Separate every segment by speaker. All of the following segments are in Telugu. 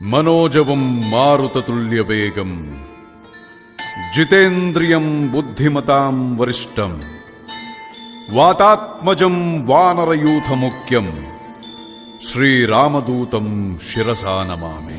Speaker 1: మనోజవం మారుతతుల్యవేగం జితేంద్రియం బుద్ధిమతాం వరిష్టం వాతాత్మజం వానరయూథముఖ్యం శ్రీరామదూతం శిరసా నమామి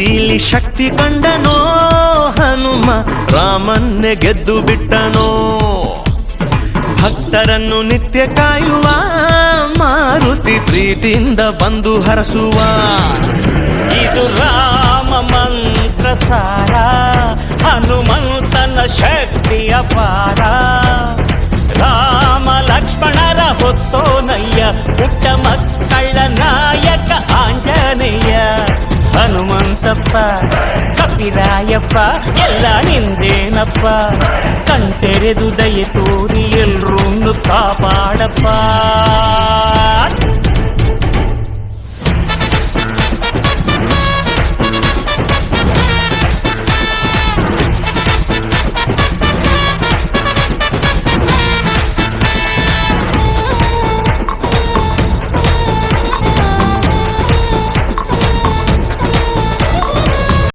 Speaker 2: ಭಕ್ತಿಲಿ ಶಕ್ತಿ ಕಂಡನೋ, ಹನುಮ ರಾಮನ್ನೇ ಗೆದ್ದು ಬಿಟ್ಟನೋ. ಭಕ್ತರನ್ನು ನಿತ್ಯ ಕಾಯುವ, ಮಾರುತಿ ಪ್ರೀತಿಯಿಂದ ಬಂದು ಹರಸುವ. ಇದು ರಾಮ ಮಂತ್ರ ಸಾರ ಹನುಮಂತನ ಶಕ್ತಿಯ ಪಾರ. ರಾಮ ಲಕ್ಷ್ಮಣರ ಹೊತ್ತೋನಯ್ಯ, ಪುಟ್ಟ ಮಕ್ಕಳ ಹನುಮಂತಪ್ಪ ಕಪಿರಾಯಪ್ಪ ಎಲ್ಲ ನಿಂದೇನಪ್ಪ ಕಣ್ತೆರೆದು ದಯೆ ತೋರಿ ಎಲ್ರೂ ಕಾಪಾಡಪ್ಪ